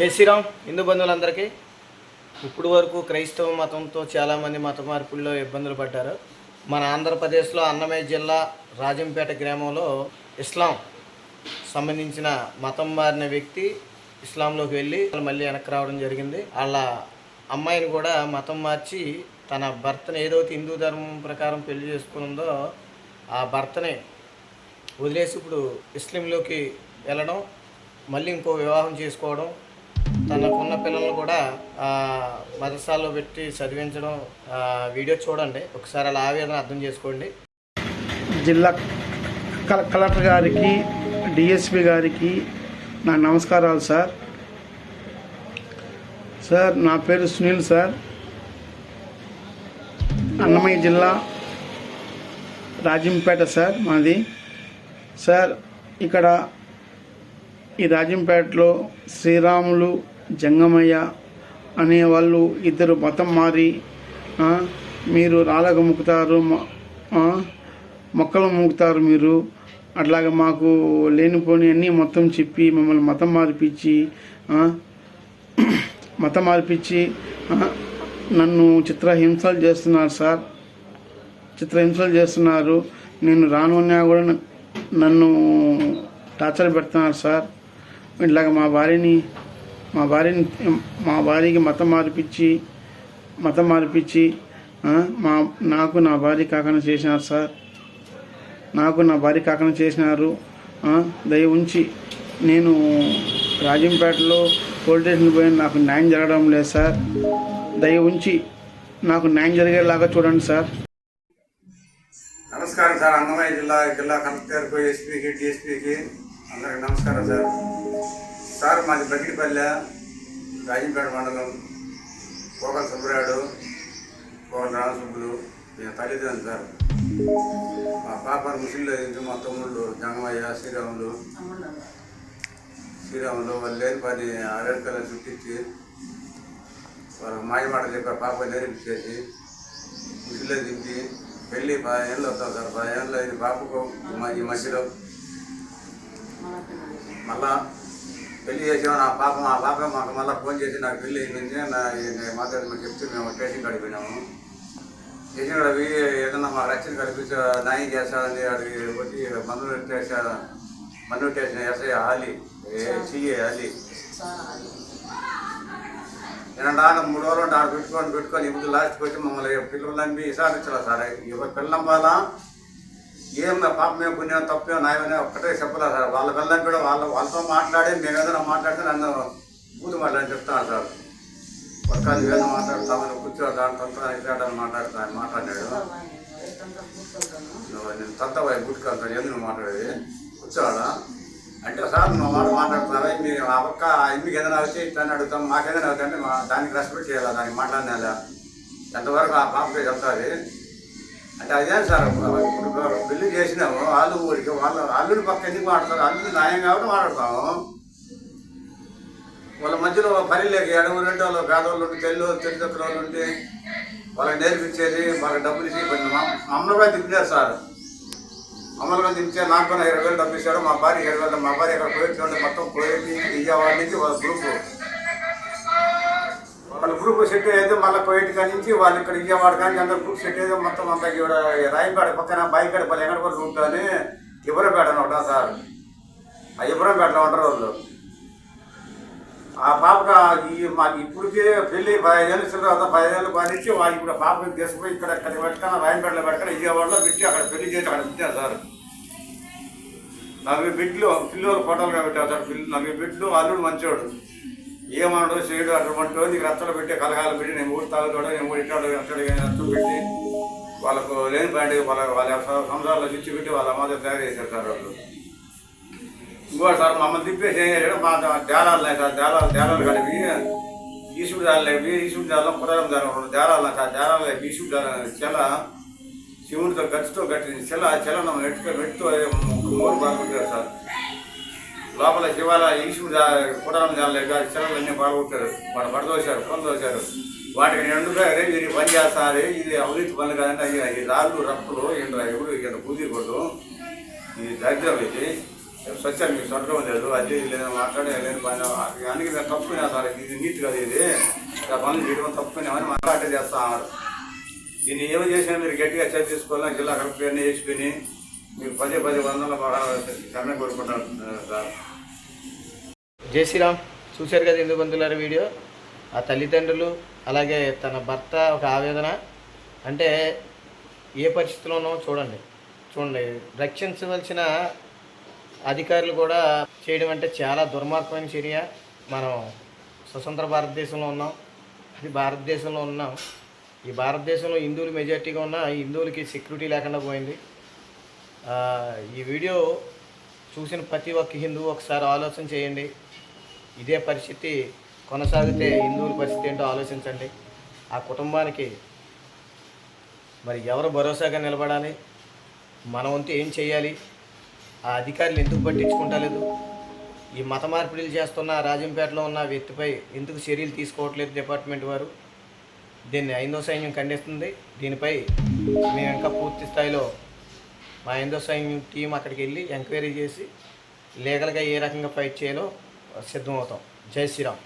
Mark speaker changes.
Speaker 1: జై శ్రీరామ్. హిందూ బంధువులందరికీ ఇప్పుడు వరకు క్రైస్తవ మతంతో చాలామంది మత మార్పుల్లో ఇబ్బందులు పడ్డారు. మన ఆంధ్రప్రదేశ్లో అన్నమయ్య జిల్లా రాజంపేట గ్రామంలో ఇస్లాం సంబంధించిన మతం మారిన వ్యక్తి ఇస్లాంలోకి వెళ్ళి మళ్ళీ వెనక్కి రావడం జరిగింది. వాళ్ళ అమ్మాయిని కూడా మతం మార్చి తన భర్తను ఏదైతే హిందూ ధర్మం ప్రకారం పెళ్ళి చేసుకుందో ఆ భర్తని వదిలేసి ఇప్పుడు ఇస్లింలోకి వెళ్ళడం మళ్ళీ ఇంకో వివాహం చేసుకోవడం తనకున్న పిల్లల్ని కూడా ఆ, మదర్సాల్లో పెట్టి చదివించడం వీడియో చూడండి. ఒకసారి అలా ఆవేదన అర్థం చేసుకోండి.
Speaker 2: జిల్లా కల కలెక్టర్ గారికి డిఎస్పి గారికి నా నమస్కారాలు సార్. సార్ నా పేరు సునీల్ సార్. అన్నమయ్య జిల్లా రాజంపేట సార్ మాది. సార్ ఇక్కడ ఈ రాజంపేటలో శ్రీరాములు జంగమయ్య అనే వాళ్ళు ఇద్దరు మతం మారి మీరు రాళ్ళకు ముక్కుతారు మొక్కలు మూగుతారు మీరు. అట్లాగే మాకు లేనిపోని అన్నీ మొత్తం చెప్పి మమ్మల్ని మతం మార్పించి మతం మార్పించి నన్ను చిత్రహింసలు చేస్తున్నారు సార్. చిత్రహింసలు చేస్తున్నారు. నేను రాను అన్నా కూడా నన్ను టార్చర్ పెడుతున్నారు సార్. ఇట్లాగ మా భార్యని మా భార్యని మా భార్యకి మతం మార్పించి మతం మార్పించి మా నాకు నా భార్య కాకుండా చేసినారు సార్. నాకు నా భార్య కాకుండా చేసినారు. దయ ఉంచి నేను రాజంపేటలో పోలీస్ స్టేషన్ పోయిన నాకు న్యాయం జరగడం లేదు సార్. దయ ఉంచి నాకు న్యాయం జరిగేలాగా చూడండి సార్.
Speaker 3: నమస్కారం సార్. అన్నమయ్య జిల్లా జిల్లా కలెక్టర్కు ఎస్పీకి డిఎస్పీకి అందరికి నమస్కారం సార్. సార్ మాది బకిడిపల్లె రాజంపేట మండలం కోకల సుబ్బరాయుడు కోకల రామసుబ్బులు నేను తల్లిదండ్రులు సార్. మా పాప ముసిల్లో ఇంటి మా తమ్ముళ్ళు జంగమయ్య శ్రీరాములు. శ్రీరాములు వాళ్ళు లేని పని ఆరేడు కలర్ చుట్టించి వాళ్ళ మాయమాట చెప్పారు పాప నేర్పించేసి ముసిల్లో దింపి పెళ్ళి పదేళ్ళు వస్తాం సార్. పదేళ్ళు ఇది బాబుకు ఈ ఈ మధ్యలో. మళ్ళా పెళ్ళి చేసాము నా పాప మా పాప మాకు మళ్ళీ ఫోన్ చేసి నాకు పెళ్ళి అయిపోయింది నా నేను మాట్లాడి మేము చెప్తే మేము స్టేషన్ గడిపోయినాము స్టేషన్ గడిపి ఏదన్నా మాకు రక్షణ కల్పించ న్యాయం చేస్తాడని అడిగి వచ్చి మందులు స్టేషన్ మందులు station SI Ali CA Ali నేను నాన్న మూడు రోజులు ఉంటే ఆడ పెట్టుకొని పెట్టుకొని ఇప్పుడు లాస్ట్కి వచ్చి మమ్మల్ని పిల్లలని విసారించాలి సార్ ఎవరు పిల్లం వాళ్ళ ఏం నా పాప మేము పుణ్యం నాయమని ఒక్కటే చెప్పలేదు సార్. వాళ్ళ పిల్లని కూడా వాళ్ళ వాళ్ళతో మాట్లాడి మేము ఏదైనా మాట్లాడితే నన్ను బూతు మాట్లాడి చెప్తాను సార్. పక్కన ఏదో మాట్లాడతామని కూర్చో దాని తంత్ర ఇట్లాడని మాట్లాడతా మాట్లాడాడు నేను తత్తవా గుట్టుకెళ్తాను ఎందుకు మాట్లాడేది? కూర్చోవాలా? అంటే సార్ నువ్వు మాట మాట్లాడుతున్నావా? మీరు ఆ పక్క ఎందుకు ఏదైనా వచ్చి ఇట్లా అడుగుతాం మాకేదైనా అవుతుంటే మా దానికి రెస్పెక్ట్ చేయాలా? దానికి మాట్లాడినా ఎంతవరకు ఆ పాపకే చెప్తాది? అంటే అదే సార్ ఇప్పుడు పెళ్ళి చేసినాము వాళ్ళు ఊరికి వాళ్ళ అల్లుడి పక్క ఎందుకు వాడతారు? అల్లుడు న్యాయం కాబట్టి వాడతాము. వాళ్ళ మధ్యలో పని లేక ఎడవ రెండు వాళ్ళు పేదవాళ్ళు ఉంటే తెల్లు తెలిసి వాళ్ళు ఉంటే వాళ్ళకి నేర్పించేది వాళ్ళకి డబ్బులు ఇచ్చి కొంచెం మమ్మల్ని తిప్పారు సార్. మమ్మల్ని కూడా నాకు కూడా ఇరవై వేలు డబ్బు ఇచ్చాడు మా భార్య ఇరవై వేలు మా భార్య ఇక్కడ పోయి మొత్తం పోయి విజయవాడ నుంచి వాళ్ళ గ్రూప్. వాళ్ళ గ్రూప్ సెట్ అయితే మళ్ళీ కోయిట్ నుంచి వాళ్ళు ఇక్కడ విజయవాడ కానీ అందరు గ్రూప్ సెట్ అయితే మొత్తం అంతా ఇక్కడ రాయపేట పక్కన బాయికాడ పల్లె ఎక్కడ కూడా రూట్ అని అని ఉంటాం సార్ ఆ ఇబ్రపేటలో ఉంటారు వాళ్ళు. ఆ పాపకు ఈ మాకు ఇప్పటికే పెళ్ళి పదిహేను తర్వాత పదిహేను పనిచ్చి వాళ్ళు ఇప్పుడు పాపకి తీసుకుపోయి ఇక్కడ ఇక్కడ పెట్టుకున్న రాయపేటలో పెట్టుకుని విజయవాడలో పెట్టి అక్కడ పెళ్ళి చేసి అక్కడ పెట్టారు సార్. నలభై బిడ్లు పిల్లలు ఫోటోలుగా పెట్టారు సార్. పిల్లలు నలభై బిడ్లు అల్లుడు మంచోడు. ఏమన్నాడు చేయడు అటువంటి నీకు రచ్చలు పెట్టి కలగాలు పెట్టి నేను ఊరు తాగుతాడు నేను ఊరు ఇట్టాడు అక్కడ రచ్చలు పెట్టి వాళ్ళకు లేని పాయింట్ వాళ్ళ వాళ్ళ సంవత్సరాల్లో చిచ్చి పెట్టి వాళ్ళ అమ్మ తయారు చేశారు సార్ వాళ్ళు. ఇంకోటి సార్ మమ్మల్ని తిప్పేసి ఏం చేశాడు మా దేరాలు సార్ దేరాలు దేరాలు కలిపి ఈసుడు దాని లేపి ఈసుడు దానిలో పురాణం దాని రెండు దేరాలు సార్ దేరాలు లేపి ఈసుడు దాని చెల శివుడితో గచ్చితో కట్టింది చెల ఆ చెల ఎట్టుకో పెట్టుతో ఊరు బాగుంటారు సార్. లోపల శివాల ఈసుడు పురాణం దాని లేక చెలలు అన్నీ బాగుంటారు. వాడు పడదోశారు పొందోశారు. వాటికి నేను అరే ఇది పని చేస్తారు ఇది అవినీతి పనులు కాదంటే అయ్యి ఈ రాళ్ళు రప్పులు ఏంట్రా ఎవరు ఇక్కడ కుదిరిపోదు ఇది దరిద్రం ఇది. సత్యం మీకు సొంతం లేదు అది లేదు మాట్లాడే లేదు పని అందుకే మేము తప్పుకున్నా సార్. ఇది నీట్ కదా ఇది. ఇలా పనులు చేయడం తప్పుకున్నామని మాట్లాడే చేస్తా ఉన్నారు. దీన్ని ఏమి చేసినా మీరు గట్టిగా చర్చ చేసుకోవాలి జిల్లా కలెక్టర్ అన్నీ వేసుకుని మీరు పది పది వందల కన్నా కోరుకుంటాను సార్.
Speaker 1: జై శ్రీరామ్. చూశారు కదా ఎందుకు బంధువులారి వీడియో? ఆ తల్లిదండ్రులు అలాగే తన భర్త ఒక ఆవేదన. అంటే ఏ పరిస్థితిలో ఉన్నామో చూడండి. చూడండి రక్షించవలసిన అధికారులు కూడా చేయడం అంటే చాలా దుర్మార్గమైన చర్య. మనం స్వతంత్ర భారతదేశంలో ఉన్నాం. అది భారతదేశంలో ఉన్నాం. ఈ భారతదేశంలో హిందువులు మెజార్టీగా ఉన్న హిందువులకి సెక్యూరిటీ లేకుండా పోయింది. ఈ వీడియో చూసిన ప్రతి ఒక్క హిందువు ఒకసారి ఆలోచన చేయండి. ఇదే పరిస్థితి కొనసాగితే హిందువుల పరిస్థితి ఏంటో ఆలోచించండి. ఆ కుటుంబానికి మరి ఎవరు భరోసాగా నిలబడాలి? మన వంతు ఏం చేయాలి? ఆ అధికారులు ఎందుకు పట్టించుకుంటలేదు? ఈ మత మార్పిడిలు చేస్తున్న రాజంపేటలో ఉన్న వ్యక్తిపై ఎందుకు చర్యలు తీసుకోవట్లేదు డిపార్ట్మెంట్ వారు? దీన్ని ఐందో సైన్యం ఖండిస్తుంది. దీనిపై మేము ఇంకా పూర్తి స్థాయిలో మా ఐందో సైన్యం టీం అక్కడికి వెళ్ళి ఎంక్వైరీ చేసి లీగల్గా ఏ రకంగా ఫైట్ చేయాలో సిద్ధమవుతాం. జై శ్రీరామ్.